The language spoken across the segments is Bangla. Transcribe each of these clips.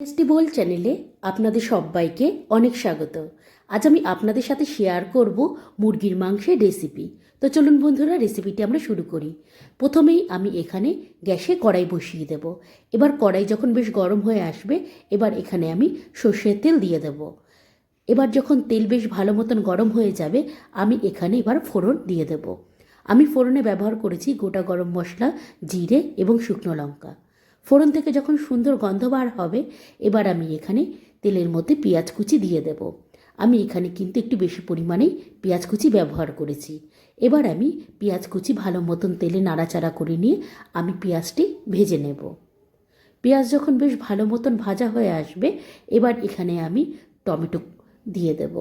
ফেস্টিভ্যাল চ্যানেলে আপনাদের সবাইকে অনেক স্বাগত। আজ আমি আপনাদের সাথে শেয়ার করব মুরগির মাংসের রেসিপি তো চলুন বন্ধুরা রেসিপিটি আমরা শুরু করি। প্রথমেই আমি এখানে গ্যাসে কড়াই বসিয়ে দেব। এবার কড়াই যখন বেশ গরম হয়ে আসবে, এবার এখানে আমি সর্ষের তেল দিয়ে দেব। এবার যখন তেল বেশ ভালো মতন গরম হয়ে যাবে, আমি এখানে এবার ফোড়ন দিয়ে দেব। আমি ফোড়নে ব্যবহার করেছি গোটা গরম মশলা, জিরে এবং শুকনো লঙ্কা। ফোড়ন থেকে যখন সুন্দর গন্ধ বার হবে, এবার আমি এখানে তেলের মধ্যে পেঁয়াজ কুচি দিয়ে দেব। আমি এখানে কিন্তু একটু বেশি পরিমাণেই পেঁয়াজ কুচি ব্যবহার করেছি। এবার আমি পেঁয়াজ কুচি ভালো মতন তেলে নাড়াচাড়া করে নিয়ে আমি পেঁয়াজটি ভেজে নেব। পেঁয়াজ যখন বেশ ভালো মতন ভাজা হয়ে আসবে, এবার এখানে আমি টমেটো দিয়ে দেব।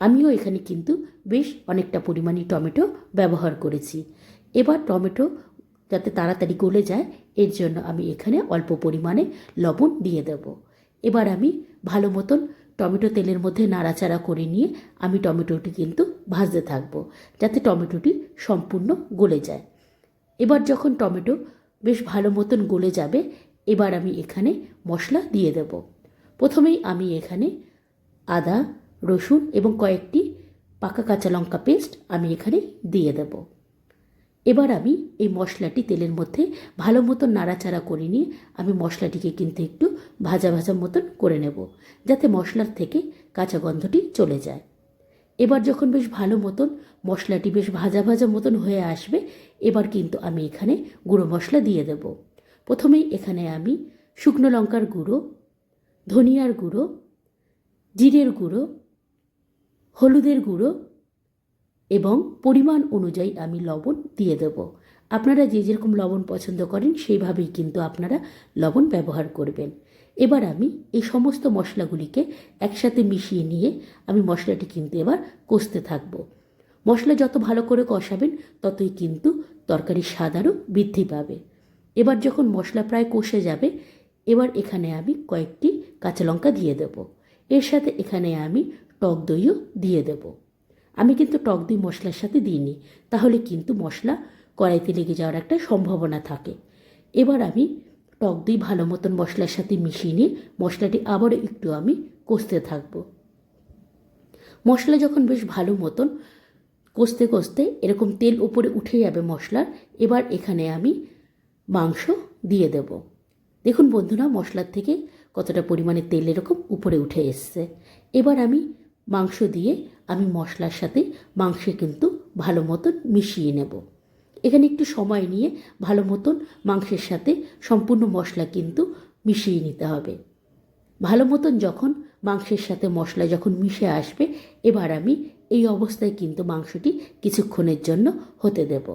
আমিও এখানে কিন্তু বেশ অনেকটা পরিমাণে টমেটো ব্যবহার করেছি। এবার টমেটো যাতে তাড়াতাড়ি গলে যায়, এর জন্য আমি এখানে অল্প পরিমাণে লবণ দিয়ে দেব। এবার আমি ভালো মতন টমেটো তেলের মধ্যে নাড়াচাড়া করে নিয়ে আমি টমেটোটি কিন্তু ভাজতে থাকব, যাতে টমেটোটি সম্পূর্ণ গলে যায়। এবার যখন টমেটো বেশ ভালো মতন গলে যাবে, এবার আমি এখানে মশলা দিয়ে দেব। প্রথমেই আমি এখানে আদা, রসুন এবং কয়েকটি পাকা কাঁচা লঙ্কা পেস্ট আমি এখানে দিয়ে দেব। এবার আমি এই মশলাটি তেলের মধ্যে ভালো মতন নাড়াচাড়া করে নিয়ে আমি মশলাটিকে কিন্তু একটু ভাজা ভাজা মতন করে নেব, যাতে মশলার থেকে কাঁচা গন্ধটি চলে যায়। এবার যখন বেশ ভালো মতন মশলাটি বেশ ভাজা ভাজা মতন হয়ে আসবে, এবার কিন্তু আমি এখানে গুঁড়ো মশলা দিয়ে দেব। প্রথমেই এখানে আমি শুকনো লঙ্কার গুঁড়ো, ধনিয়ার গুঁড়ো, জিরের গুঁড়ো, হলুদের গুঁড়ো এবং পরিমাণ অনুযায়ী আমি লবণ দিয়ে দেব। আপনারা যে যেরকম লবণ পছন্দ করেন, সেইভাবেই কিন্তু আপনারা লবণ ব্যবহার করবেন। এবার আমি এই সমস্ত মশলাগুলিকে একসাথে মিশিয়ে নিয়ে আমি মশলাটি কিন্তু এবার কষতে থাকব। মশলা যত ভালো করে কষাবেন, ততই কিন্তু তরকারির স্বাদ আরও বৃদ্ধি পাবে। এবার যখন মশলা প্রায় কষে যাবে, এবার এখানে আমি কয়েকটি কাঁচা লঙ্কা দিয়ে দেব। এর সাথে এখানে আমি টক দইও দিয়ে দেবো। আমি কিন্তু টক দই মশলার সাথে দিইনি, তাহলে কিন্তু মশলা কড়াইতে লেগে যাওয়ার একটা সম্ভাবনা থাকে। এবার আমি টক দই ভালো মতন মশলার সাথে মিশিয়ে নিয়ে মশলাটি আবারও একটু আমি কষতে থাকব। মশলা যখন বেশ ভালো মতন কষতে কষতে এরকম তেল উপরে উঠে যাবে মশলার, এবার এখানে আমি মাংস দিয়ে দেব। দেখুন বন্ধুরা, মশলার থেকে কতটা পরিমাণে তেল এরকম উপরে উঠে এসছে। এবার আমি মাংস দিয়ে আমি মশলার সাথে মাংসে কিন্তু ভালো মতন মিশিয়ে নেব। এখানে একটু সময় নিয়ে ভালো মতন মাংসের সাথে সম্পূর্ণ মশলা কিন্তু মিশিয়ে নিতে হবে। ভালো মতন যখন মাংসের সাথে মশলা যখন মিশে আসবে, এবার আমি এই অবস্থায় কিন্তু মাংসটি কিছুক্ষণের জন্য হতে দেব।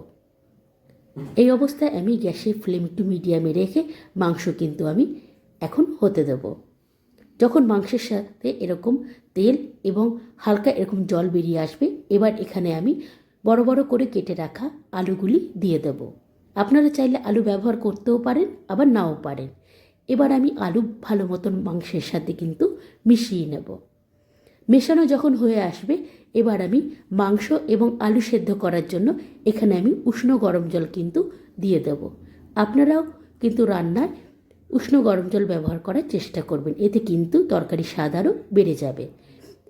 এই অবস্থায় আমি গ্যাসের ফ্লেম একটু মিডিয়ামে রেখে মাংস কিন্তু আমি এখন হতে দেবো। যখন মাংসের সাথে এরকম তেল এবং হালকা এরকম জল বেরিয়ে আসবে, এবার এখানে আমি বড় বড় করে কেটে রাখা আলুগুলি দিয়ে দেব। আপনারা চাইলে আলু ব্যবহার করতেও পারেন, আবার নাও পারেন। এবার আমি আলু ভালো মতন মাংসের সাথে কিন্তু মিশিয়ে নেব। মেশানো যখন হয়ে আসবে, এবার আমি মাংস এবং আলু সেদ্ধ করার জন্য এখানে আমি উষ্ণ গরম জল কিন্তু দিয়ে দেব। আপনারাও কিন্তু রান্নায় উষ্ণ গরম জল ব্যবহার করার চেষ্টা করবেন। এতে কিন্তু তরকারি স্বাদ আরও বেড়ে যাবে।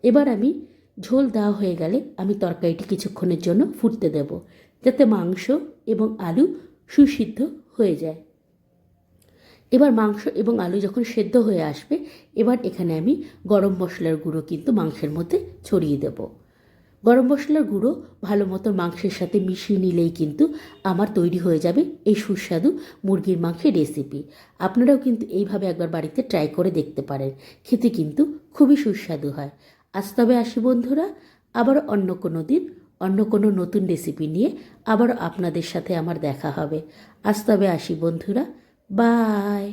এবার আমি ঝোল দেওয়া হয়ে গেলে আমি তরকারিটি কিছুক্ষণের জন্য ফুটতে দেব, যাতে মাংস এবং আলু সুসিদ্ধ হয়ে যায়। এবার মাংস এবং আলু যখন সেদ্ধ হয়ে আসবে, এবার এখানে আমি গরম মশলার গুঁড়ো কিন্তু মাংসের মধ্যে ছড়িয়ে দেবো। গরম মশলার গুঁড়ো, ভালো মতো মাংসের সাথে মিশিয়ে নিলেই কিন্তু আমার তৈরি হয়ে যাবে এই সুস্বাদু মুরগির মাংসের রেসিপি আপনারাও কিন্তু এইভাবে একবার বাড়িতে ট্রাই করে দেখতে পারেন। খেতে কিন্তু খুবই সুস্বাদু হয়। আজ তবে আসি বন্ধুরা, আবার অন্য কোনো দিন, অন্য কোনো নতুন রেসিপি নিয়ে আবার আপনাদের সাথে আমার দেখা হবে। আজ তবে আসি বন্ধুরা বাই